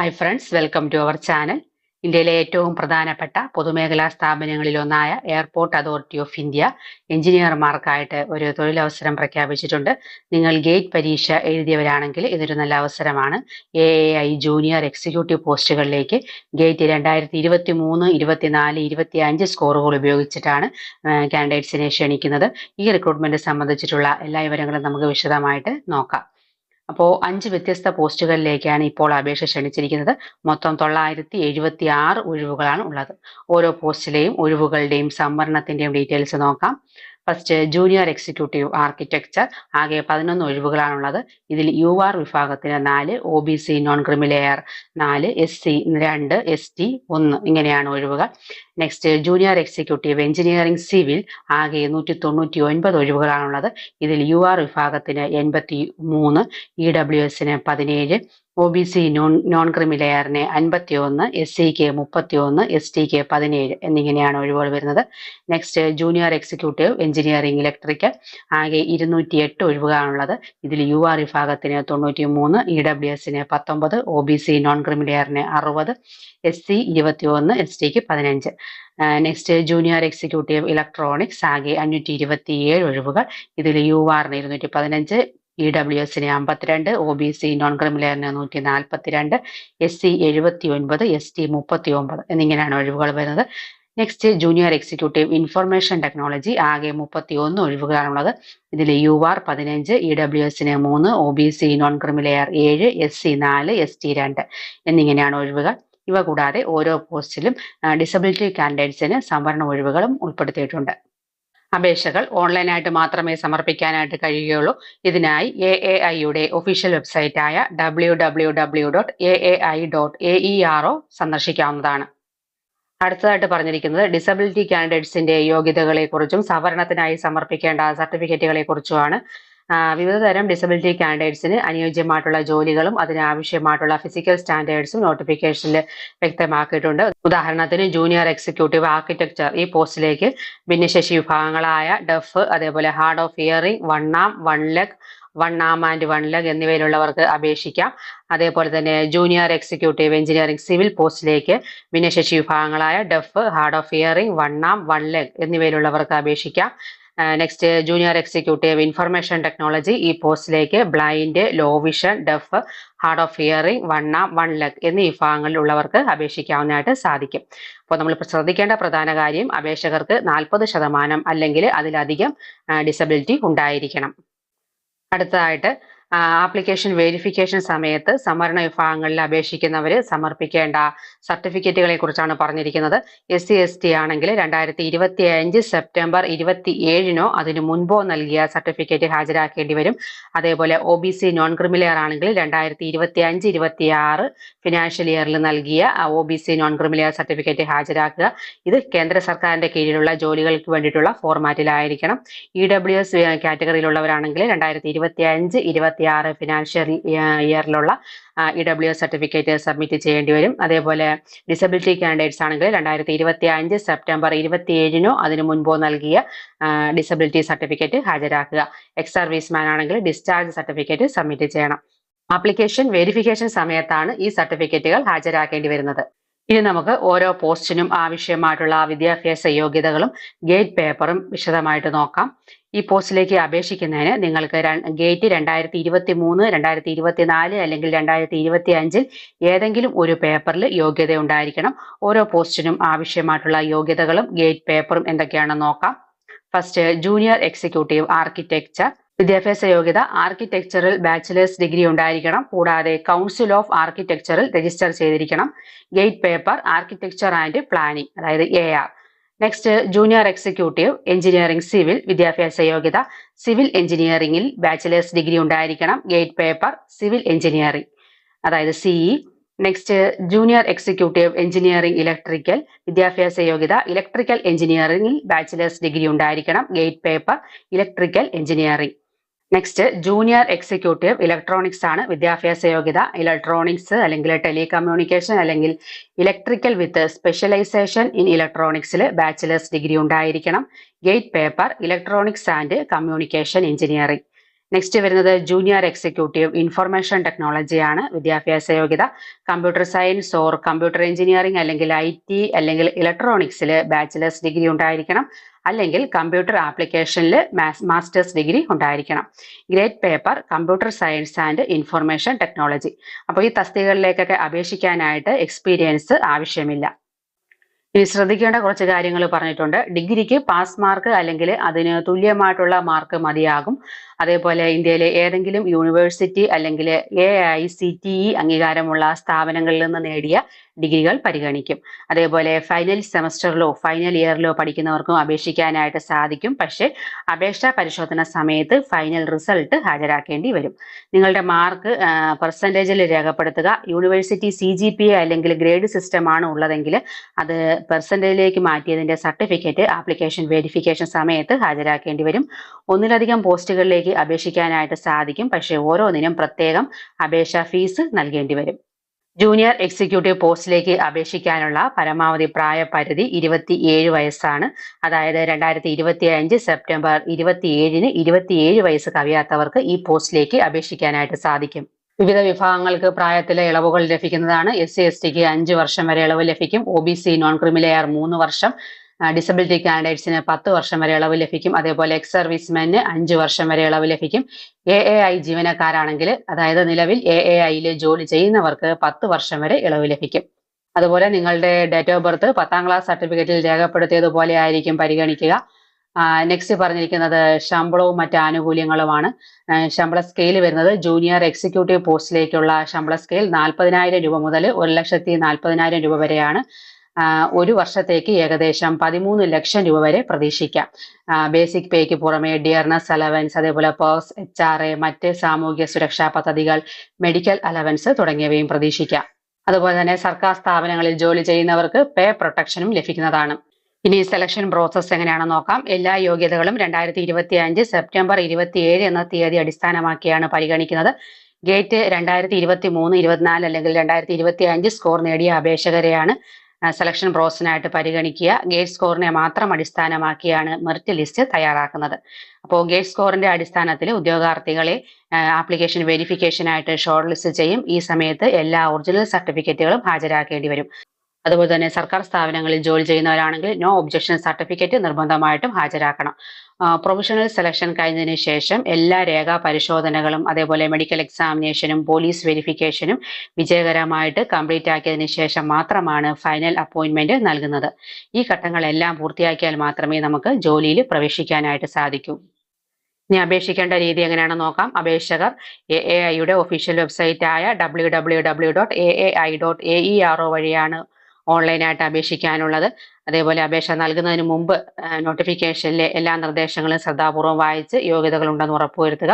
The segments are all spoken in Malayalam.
Hi friends welcome to our channel ഇന്ത്യയിലെ ഏറ്റവും പ്രധാനപ്പെട്ട പൊതുമേഖലാ സ്ഥാപനങ്ങളിൽ ഒന്നായ എയർപോർട്ട് അതോറിറ്റി ഓഫ് ഇന്ത്യ എഞ്ചിനീയർമാർക്കായിട്ട് ഒരു തൊഴിലവസരം പ്രഖ്യാപിച്ചിട്ടുണ്ട്. നിങ്ങൾ ഗേറ്റ് പരീക്ഷ എഴുതിയവരാണെങ്കിൽ ഇതൊരു നല്ല അവസരമാണ്. എ ഐ ജൂനിയർ എക്സിക്യൂട്ടീവ് പോസ്റ്റുകളിലേക്ക് ഗേറ്റ് രണ്ടായിരത്തി ഇരുപത്തി മൂന്ന് ഇരുപത്തിനാല് ഇരുപത്തി അഞ്ച് സ്കോറുകൾ ഉപയോഗിച്ചിട്ടാണ് കാൻഡിഡേറ്റ്സിനെ ക്ഷണിക്കുന്നത്. ഈ റിക്രൂട്ട്മെന്റ് സംബന്ധിച്ചിട്ടുള്ള എല്ലാ വിവരങ്ങളും നമുക്ക് വിശദമായിട്ട് നോക്കാം. അപ്പോൾ അഞ്ച് വ്യത്യസ്ത പോസ്റ്റുകളിലേക്കാണ് ഇപ്പോൾ അപേക്ഷ ക്ഷണിച്ചിരിക്കുന്നത്. മൊത്തം തൊള്ളായിരത്തി എഴുപത്തി ആറ് ഒഴിവുകളാണ് ഉള്ളത്. ഓരോ പോസ്റ്റിലെയും ഒഴിവുകളുടെയും സംവരണത്തിന്റെയും ഡീറ്റെയിൽസ് നോക്കാം. First junior executive architecture. ആകെ പതിനൊന്ന് ഒഴിവുകളാണുള്ളത് ഇതിൽ യു ആർ വിഭാഗത്തിന് നാല് O B C non creamy layer നാല് എസ് സി രണ്ട് എസ് ടി ഒന്ന് ഇങ്ങനെയാണ് ഒഴിവുകൾ. Next junior executive engineering civil ആകെ നൂറ്റി തൊണ്ണൂറ്റി ഒൻപത് ഒഴിവുകളാണുള്ളത്. ഇതിൽ യു ആർ വിഭാഗത്തിന് എൺപത്തി മൂന്ന് ഇ ഡബ്ല്യു എസിന് പതിനേഴ് O B C non non ക്രിമിലെയറിന് അൻപത്തി ഒന്ന് എസ് സിക്ക് മുപ്പത്തി ഒന്ന് എസ് ടിക്ക് പതിനേഴ് എന്നിങ്ങനെയാണ് ഒഴിവുകൾ വരുന്നത്. Next junior executive engineering electrical ആകെ ഇരുന്നൂറ്റി എട്ട് ഒഴിവുകളാണുള്ളത്. ഇതിൽ യു ആർ വിഭാഗത്തിന് തൊണ്ണൂറ്റി മൂന്ന് ഇ ഡബ്ല്യു എസിന് പത്തൊമ്പത് ഒ ബി സി നോൺ ക്രിമിലെയറിന് അറുപത് എസ് സി ഇരുപത്തി ഒന്ന് എസ് ടിക്ക് പതിനഞ്ച്. നെക്സ്റ്റ് ജൂനിയർ എക്സിക്യൂട്ടീവ് ഇലക്ട്രോണിക്സ് ആകെ അഞ്ഞൂറ്റി ഇരുപത്തി ഏഴ് ഒഴിവുകൾ. ഇതിൽ യു ആറിന് ഇരുന്നൂറ്റി പതിനഞ്ച് ഇ ഡബ്ല്യു എസിന് അമ്പത്തിരണ്ട് ഒ ബി സി നോൺ ക്രിമിനലിന് നൂറ്റി നാൽപ്പത്തിരണ്ട് എസ് സി എഴുപത്തി ഒൻപത് എസ് ടി മുപ്പത്തി ഒമ്പത് എന്നിങ്ങനെയാണ് ഒഴിവുകൾ വരുന്നത്. Next junior executive information technology ആകെ മുപ്പത്തി ഒന്ന് ഒഴിവുകളാണുള്ളത്. ഇതിൽ യു ആർ പതിനഞ്ച് ഇ ഡബ്ല്യു എസിന് മൂന്ന് O B C non creamy layer ഏഴ് എസ് സി നാല് എസ് ടി രണ്ട് എന്നിങ്ങനെയാണ് ഒഴിവുകൾ. ഇവ കൂടാതെ ഓരോ പോസ്റ്റിലും ഡിസബിലിറ്റി കാൻഡിഡേറ്റ്സിന് സംവരണ ഒഴിവുകളും ഉൾപ്പെടുത്തിയിട്ടുണ്ട്. അപേക്ഷകൾ ഓൺലൈനായിട്ട് മാത്രമേ സമർപ്പിക്കാനായിട്ട് കഴിയുകയുള്ളൂ. ഇതിനായി എ എ ഐയുടെ official വെബ്സൈറ്റായ W W W dot A A I dot A E R O സന്ദർശിക്കാവുന്നതാണ്. അടുത്തതായിട്ട് പറഞ്ഞിരിക്കുന്നത് ഡിസബിലിറ്റി കാൻഡിഡേറ്റ്സിന്റെ യോഗ്യതകളെക്കുറിച്ചും സവരണത്തിനായി സമർപ്പിക്കേണ്ട സർട്ടിഫിക്കറ്റുകളെ കുറിച്ചുമാണ് വിവിധ തരം ഡിസബിലിറ്റി കാൻഡിഡേറ്റ്സിന് അനുയോജ്യമായിട്ടുള്ള ജോലികളും അതിനാവശ്യമായിട്ടുള്ള ഫിസിക്കൽ സ്റ്റാൻഡേർഡ്സും നോട്ടിഫിക്കേഷനിൽ വ്യക്തമാക്കിയിട്ടുണ്ട്. ഉദാഹരണത്തിന് ജൂനിയർ എക്സിക്യൂട്ടീവ് ആർക്കിടെക്ചർ ഈ പോസ്റ്റിലേക്ക് ഭിന്നശേഷി വിഭാഗങ്ങളായ ഡെഫ് അതേപോലെ hard of hearing one arm one leg one arm and one leg എന്നിവയിലുള്ളവർക്ക് അപേക്ഷിക്കാം. അതേപോലെ തന്നെ ജൂനിയർ എക്സിക്യൂട്ടീവ് എഞ്ചിനീയറിംഗ് സിവിൽ പോസ്റ്റിലേക്ക് ഭിന്നശേഷി വിഭാഗങ്ങളായ deaf hard of hearing one arm one leg എന്നിവയിലുള്ളവർക്ക് അപേക്ഷിക്കാം. Next junior executive information technology ഈ പോസ്റ്റിലേക്ക് blind low vision deaf hard of hearing one arm one leg എന്നീ വിഭാഗങ്ങളിലുള്ളവർക്ക് അപേക്ഷിക്കാവുന്നതായിട്ട് സാധിക്കും. അപ്പോൾ നമ്മൾ ശ്രദ്ധിക്കേണ്ട പ്രധാന കാര്യം അപേക്ഷകർക്ക് നാൽപ്പത് ശതമാനം അല്ലെങ്കിൽ അതിലധികം ഡിസബിലിറ്റി ഉണ്ടായിരിക്കണം. അടുത്തതായിട്ട് ആപ്ലിക്കേഷൻ വെരിഫിക്കേഷൻ സമയത്ത് സംവരണ വിഭാഗങ്ങളിൽ അപേക്ഷിക്കുന്നവർ സമർപ്പിക്കേണ്ട സർട്ടിഫിക്കറ്റുകളെ കുറിച്ചാണ് പറഞ്ഞിരിക്കുന്നത്. എസ് സി എസ് ടി ആണെങ്കിൽ രണ്ടായിരത്തി ഇരുപത്തി അഞ്ച് സെപ്റ്റംബർ ഇരുപത്തി ഏഴിനോ അതിനു മുൻപോ നൽകിയ സർട്ടിഫിക്കറ്റ് ഹാജരാക്കേണ്ടി വരും. അതേപോലെ O B C non creamy layer ആണെങ്കിൽ രണ്ടായിരത്തി ഇരുപത്തി അഞ്ച് ഇരുപത്തി ആറ് ഫിനാൻഷ്യൽ ഇയറിൽ നൽകിയ O B C non creamy layer certificate ഹാജരാക്കുക. ഇത് കേന്ദ്ര സർക്കാരിന്റെ കീഴിലുള്ള ജോലികൾക്ക് വേണ്ടിയിട്ടുള്ള ഫോർമാറ്റിലായിരിക്കണം ഇ ഡബ്ല്യു എസ് കാറ്റഗറിയിലുള്ളവരാണെങ്കിൽ രണ്ടായിരത്തി ഇരുപത്തി അഞ്ച് ഇരുപത്തി ആറ് ഫിനാൻഷ്യൽ ഇയറിലുള്ള ഇ ഡബ്ല്യു സർട്ടിഫിക്കറ്റ് സബ്മിറ്റ് ചെയ്യേണ്ടി വരും. അതേപോലെ ഡിസബിലിറ്റി കാൻഡിഡേറ്റ്സ് ആണെങ്കിൽ രണ്ടായിരത്തി ഇരുപത്തി അഞ്ച് സെപ്റ്റംബർ ഇരുപത്തി ഏഴിനോ അതിനു മുൻപോ നൽകിയ ഡിസബിലിറ്റി സർട്ടിഫിക്കറ്റ് ഹാജരാക്കുക. എക്സ് സർവീസ് മാൻ ആണെങ്കിൽ ഡിസ്ചാർജ് സർട്ടിഫിക്കറ്റ് സബ്മിറ്റ് ചെയ്യണം. ആപ്ലിക്കേഷൻ വെരിഫിക്കേഷൻ സമയത്താണ് ഈ സർട്ടിഫിക്കറ്റുകൾ ഹാജരാക്കേണ്ടി വരുന്നത്. ഇനി നമുക്ക് ഓരോ പോസ്റ്റിനും ആവശ്യമായിട്ടുള്ള വിദ്യാഭ്യാസ യോഗ്യതകളും ഗേറ്റ് പേപ്പറും വിശദമായിട്ട് നോക്കാം. ഈ പോസ്റ്റിലേക്ക് അപേക്ഷിക്കുന്നതിന് നിങ്ങൾക്ക് ഗേറ്റ് രണ്ടായിരത്തി ഇരുപത്തി മൂന്ന് രണ്ടായിരത്തി ഇരുപത്തി നാല് അല്ലെങ്കിൽ രണ്ടായിരത്തി ഇരുപത്തി അഞ്ചിൽ ഏതെങ്കിലും ഒരു പേപ്പറിൽ യോഗ്യത ഉണ്ടായിരിക്കണം. ഓരോ പോസ്റ്റിനും ആവശ്യമായിട്ടുള്ള യോഗ്യതകളും ഗേറ്റ് പേപ്പറും എന്തൊക്കെയാണെന്ന് നോക്കാം. First junior executive architecture. വിദ്യാഭ്യാസ യോഗ്യത ആർക്കിടെക്ചറിൽ ബാച്ചിലേഴ്സ് ഡിഗ്രി ഉണ്ടായിരിക്കണം. കൂടാതെ കൗൺസിൽ ഓഫ് ആർക്കിടെക്ചറിൽ രജിസ്റ്റർ ചെയ്തിരിക്കണം. GATE paper architecture and planning അതായത് A R. Next junior executive engineering civil വിദ്യാഭ്യാസ യോഗ്യത സിവിൽ എഞ്ചിനീയറിംഗിൽ ബാച്ചിലേഴ്സ് ഡിഗ്രി ഉണ്ടായിരിക്കണം ഗേറ്റ് പേപ്പർ സിവിൽ എഞ്ചിനീയറിംഗ് അതായത് CE next junior executive engineering electrical വിദ്യാഭ്യാസ യോഗ്യത ഇലക്ട്രിക്കൽ എഞ്ചിനീയറിംഗിൽ ബാച്ചിലേഴ്സ് ഡിഗ്രി ഉണ്ടായിരിക്കണം GATE paper electrical engineering next junior executive electronics ആണ് വിദ്യാഭ്യാസ യോഗ്യത. ഇലക്ട്രോണിക്സ് അല്ലെങ്കിൽ ടെലികമ്മ്യൂണിക്കേഷൻ അല്ലെങ്കിൽ ഇലക്ട്രിക്കൽ വിത്ത് സ്പെഷ്യലൈസേഷൻ ഇൻ ഇലക്ട്രോണിക്സിൽ ബാച്ചിലേഴ്സ് ഡിഗ്രി ഉണ്ടായിരിക്കണം. GATE paper electronics and communication engineering next വരുന്നത് ജൂനിയർ എക്സിക്യൂട്ടീവ് ഇൻഫർമേഷൻ ടെക്നോളജിയാണ് വിദ്യാഭ്യാസ യോഗ്യത. Computer science or computer engineering അല്ലെങ്കിൽ ഐ ടി അല്ലെങ്കിൽ ഇലക്ട്രോണിക്സിൽ ബാച്ചിലേഴ്സ് ഡിഗ്രി ഉണ്ടായിരിക്കണം. അല്ലെങ്കിൽ കമ്പ്യൂട്ടർ ആപ്ലിക്കേഷനിൽ മാസ്റ്റേഴ്സ് ഡിഗ്രി ഉണ്ടായിരിക്കണം. Great paper computer science and information technology അപ്പോൾ ഈ തസ്തികകളിലേക്കൊക്കെ അപേക്ഷിക്കാനായിട്ട് എക്സ്പീരിയൻസ് ആവശ്യമില്ല. ഇനി ശ്രദ്ധിക്കേണ്ട കുറച്ച് കാര്യങ്ങൾ പറഞ്ഞിട്ടുണ്ട്. ഡിഗ്രിക്ക് പാസ് മാർക്ക് അല്ലെങ്കിൽ അതിന് തുല്യമായിട്ടുള്ള മാർക്ക് മതിയാകും. അതേപോലെ ഇന്ത്യയിലെ ഏതെങ്കിലും യൂണിവേഴ്സിറ്റി അല്ലെങ്കിൽ A I C T E അംഗീകാരമുള്ള സ്ഥാപനങ്ങളിൽ നിന്ന് നേടിയ ഡിഗ്രികൾ പരിഗണിക്കും. അതേപോലെ ഫൈനൽ സെമസ്റ്ററിലോ ഫൈനൽ ഇയറിലോ പഠിക്കുന്നവർക്കും അപേക്ഷിക്കാനായിട്ട് സാധിക്കും. പക്ഷേ അപേക്ഷാ പരിശോധന സമയത്ത് ഫൈനൽ റിസൾട്ട് ഹാജരാക്കേണ്ടി വരും. നിങ്ങളുടെ മാർക്ക് പെർസെന്റേജിൽ രേഖപ്പെടുത്തുക. യൂണിവേഴ്സിറ്റി സി ജി പി അല്ലെങ്കിൽ ഗ്രേഡ് സിസ്റ്റമാണ് ഉള്ളതെങ്കിൽ അത് പെർസെന്റേജിലേക്ക് മാറ്റിയതിന്റെ സർട്ടിഫിക്കറ്റ് ആപ്ലിക്കേഷൻ വെരിഫിക്കേഷൻ സമയത്ത് ഹാജരാക്കേണ്ടി വരും. ഒന്നിലധികം പോസ്റ്റുകളിലേക്ക് അപേക്ഷിക്കാനായിട്ട് സാധിക്കും. പക്ഷേ ഓരോന്നിനും പ്രത്യേകം അപേക്ഷാ ഫീസ് നൽകേണ്ടി വരും. ജൂനിയർ എക്സിക്യൂട്ടീവ് പോസ്റ്റിലേക്ക് അപേക്ഷിക്കാനുള്ള പരമാവധി പ്രായപരിധി ഇരുപത്തിയേഴ് വയസ്സാണ്. അതായത് രണ്ടായിരത്തി ഇരുപത്തി അഞ്ച് സെപ്റ്റംബർ ഇരുപത്തിയേഴിന് ഇരുപത്തിയേഴ് വയസ്സ് കവിയാത്തവർക്ക് ഈ പോസ്റ്റിലേക്ക് അപേക്ഷിക്കാനായിട്ട് സാധിക്കും. വിവിധ വിഭാഗങ്ങൾക്ക് പ്രായത്തിലെ ഇളവുകൾ ലഭിക്കുന്നതാണ്. എസ് സി എസ് ടിക്ക് അഞ്ച് വർഷം വരെ ഇളവ് ലഭിക്കും. O B C non creamy layer മൂന്ന് വർഷം. ഡിസബിലിറ്റി കാൻഡിഡേറ്റ്സിന് പത്ത് വർഷം വരെ ഇളവ് ലഭിക്കും. അതേപോലെ എക്സ് സർവീസ്മെന് അഞ്ച് വർഷം വരെ ഇളവ് ലഭിക്കും. എ എ ഐ ജീവനക്കാരാണെങ്കിൽ അതായത് നിലവിൽ എ എ ഐയിൽ ജോലി ചെയ്യുന്നവർക്ക് പത്ത് വർഷം വരെ ഇളവ് ലഭിക്കും. അതുപോലെ നിങ്ങളുടെ ഡേറ്റ് ഓഫ് ബർത്ത് പത്താം ക്ലാസ് സർട്ടിഫിക്കറ്റിൽ രേഖപ്പെടുത്തിയതുപോലെ ആയിരിക്കും പരിഗണിക്കുക. നെക്സ്റ്റ് പറഞ്ഞിരിക്കുന്നത് ശമ്പളവും മറ്റ് ആനുകൂല്യങ്ങളുമാണ്. ശമ്പള സ്കെയിൽ വരുന്നത് ജൂനിയർ എക്സിക്യൂട്ടീവ് പോസ്റ്റിലേക്കുള്ള ശമ്പള സ്കെയിൽ നാൽപ്പതിനായിരം രൂപ മുതൽ ഒരു ലക്ഷത്തി നാൽപ്പതിനായിരം രൂപ വരെയാണ്. ഒരു വർഷത്തേക്ക് ഏകദേശം പതിമൂന്ന് ലക്ഷം രൂപ വരെ പ്രതീക്ഷിക്കാം. ബേസിക് പേക്ക് പുറമെ ഡിയർനസ് അലവൻസ് അതേപോലെ പേഴ്സ് എച്ച് ആർ എ മറ്റ് സാമൂഹ്യ സുരക്ഷാ പദ്ധതികൾ മെഡിക്കൽ അലവൻസ് തുടങ്ങിയവയും പ്രതീക്ഷിക്കാം. അതുപോലെ തന്നെ സർക്കാർ സ്ഥാപനങ്ങളിൽ ജോലി ചെയ്യുന്നവർക്ക് പേ പ്രൊട്ടക്ഷനും ലഭിക്കുന്നതാണ്. ഇനി സെലക്ഷൻ പ്രോസസ് എങ്ങനെയാണെന്ന് നോക്കാം. എല്ലാ യോഗ്യതകളും രണ്ടായിരത്തി ഇരുപത്തി അഞ്ച് സെപ്റ്റംബർ ഇരുപത്തിയേഴ് എന്ന തീയതി അടിസ്ഥാനമാക്കിയാണ് പരിഗണിക്കുന്നത്. ഗേറ്റ് രണ്ടായിരത്തി ഇരുപത്തി മൂന്ന് ഇരുപത്തിനാല് അല്ലെങ്കിൽ രണ്ടായിരത്തി ഇരുപത്തി അഞ്ച് സ്കോർ നേടിയ അപേക്ഷകരെയാണ് സെലക്ഷൻ പ്രോസസ്സിനായിട്ട് പരിഗണിക്കുക. ഗേറ്റ് സ്കോറിനെ മാത്രം അടിസ്ഥാനമാക്കിയാണ് മെറിറ്റ് ലിസ്റ്റ് തയ്യാറാക്കുന്നത്. അപ്പോൾ ഗേറ്റ് സ്കോറിന്റെ അടിസ്ഥാനത്തിൽ ഉദ്യോഗാർത്ഥികളെ ആപ്ലിക്കേഷൻ വെരിഫിക്കേഷനായിട്ട് ഷോർട്ട് ലിസ്റ്റ് ചെയ്യും. ഈ സമയത്ത് എല്ലാ ഒറിജിനൽ സർട്ടിഫിക്കറ്റുകളും ഹാജരാക്കേണ്ടി വരും. അതുപോലെ തന്നെ സർക്കാർ സ്ഥാപനങ്ങളിൽ ജോലി ചെയ്യുന്നവരാണെങ്കിൽ നോ ഒബ്ജക്ഷൻ സർട്ടിഫിക്കറ്റ് നിർബന്ധമായിട്ടും ഹാജരാക്കണം. പ്രൊഫഷണൽ സെലക്ഷൻ കഴിഞ്ഞതിന് ശേഷം എല്ലാ രേഖാ പരിശോധനകളും അതേപോലെ മെഡിക്കൽ എക്സാമിനേഷനും പോലീസ് വെരിഫിക്കേഷനും വിജയകരമായിട്ട് കംപ്ലീറ്റ് ആക്കിയതിന് ശേഷം മാത്രമാണ് ഫൈനൽ അപ്പോയിന്റ്മെന്റ് നൽകുന്നത്. ഈ ഘട്ടങ്ങളെല്ലാം പൂർത്തിയാക്കിയാൽ മാത്രമേ നമുക്ക് ജോലിയിൽ പ്രവേശിക്കാനായിട്ട് സാധിക്കൂ. ഇനി അപേക്ഷിക്കേണ്ട രീതി എങ്ങനെയാണെന്ന് നോക്കാം. അപേക്ഷകർ എ എ ഐയുടെ official വെബ്സൈറ്റായ W W W dot A A I dot A E R O വഴിയാണ് ഓൺലൈനായിട്ട് അപേക്ഷിക്കാനുള്ളത്. അതേപോലെ അപേക്ഷ നൽകുന്നതിന് മുമ്പ് നോട്ടിഫിക്കേഷനിലെ എല്ലാ നിർദ്ദേശങ്ങളും ശ്രദ്ധാപൂർവം വായിച്ച് യോഗ്യതകൾ ഉണ്ടെന്ന് ഉറപ്പുവരുത്തുക.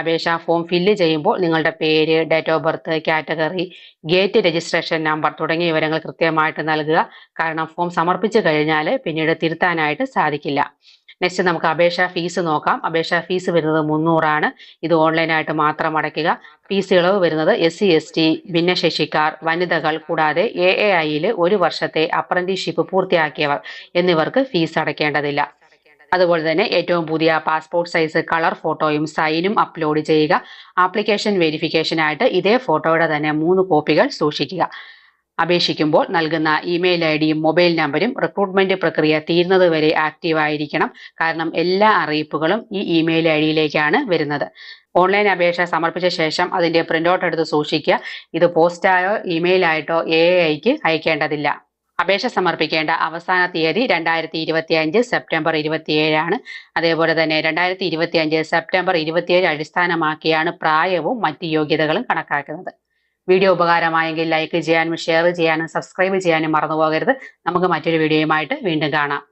അപേക്ഷാ ഫോം ഫില്ല് ചെയ്യുമ്പോൾ നിങ്ങളുടെ പേര് date of birth category GATE registration number തുടങ്ങിയ വിവരങ്ങൾ കൃത്യമായിട്ട് നൽകുക. കാരണം ഫോം സമർപ്പിച്ചു കഴിഞ്ഞാൽ പിന്നീട് തിരുത്താനായിട്ട് സാധിക്കില്ല. നെക്സ്റ്റ് നമുക്ക് അപേക്ഷാ ഫീസ് നോക്കാം. അപേക്ഷാ ഫീസ് വരുന്നത് മുന്നൂറാണ്. ഇത് ഓൺലൈനായിട്ട് മാത്രം അടയ്ക്കുക. ഫീസ് ഇളവ് വരുന്നത് എസ് സി എസ് ടി ഭിന്നശേഷിക്കാർ വനിതകൾ കൂടാതെ എ എ ഐയിൽ ഒരു വർഷത്തെ അപ്രന്റീഷിപ്പ് പൂർത്തിയാക്കിയവർ എന്നിവർക്ക് ഫീസ് അടയ്ക്കേണ്ടതില്ല. അതുപോലെ തന്നെ ഏറ്റവും പുതിയ പാസ്പോർട്ട് സൈസ് കളർ ഫോട്ടോയും സൈനും അപ്ലോഡ് ചെയ്യുക. ആപ്ലിക്കേഷൻ വെരിഫിക്കേഷനായിട്ട് ഇതേ ഫോട്ടോയുടെ തന്നെ മൂന്ന് കോപ്പികൾ സൂക്ഷിക്കുക. അപേക്ഷിക്കുമ്പോൾ നൽകുന്ന ഇമെയിൽ ഐ ഡിയും മൊബൈൽ നമ്പരും റിക്രൂട്ട്മെന്റ് പ്രക്രിയ തീരുന്നതുവരെ ആക്റ്റീവ് ആയിരിക്കണം കാരണം എല്ലാ അറിയിപ്പുകളും ഈ ഇമെയിൽ ഐ ഡിയിലേക്കാണ് വരുന്നത്. ഓൺലൈൻ അപേക്ഷ സമർപ്പിച്ച ശേഷം അതിന്റെ പ്രിന്റ് ഔട്ട് എടുത്ത് സൂക്ഷിക്കുക. ഇത് പോസ്റ്റായോ ഇമെയിൽ ആയിട്ടോ എ ഐക്ക് അയക്കേണ്ടതില്ല. അപേക്ഷ സമർപ്പിക്കേണ്ട അവസാന തീയതി രണ്ടായിരത്തി ഇരുപത്തി അഞ്ച് സെപ്റ്റംബർ ഇരുപത്തിയേഴാണ്. അതേപോലെ തന്നെ രണ്ടായിരത്തി ഇരുപത്തി അഞ്ച് സെപ്റ്റംബർ ഇരുപത്തിയേഴ് അടിസ്ഥാനമാക്കിയാണ് പ്രായവും മറ്റ് യോഗ്യതകളും കണക്കാക്കുന്നത്. വീഡിയോ ഉപകാരമായെങ്കിൽ ലൈക്ക് ചെയ്യാനും ഷെയർ ചെയ്യാനും സബ്സ്ക്രൈബ് ചെയ്യാനും മറന്നു പോകരുത് നമുക്ക് മറ്റൊരു വീഡിയോയുമായിട്ട് വീണ്ടും കാണാം.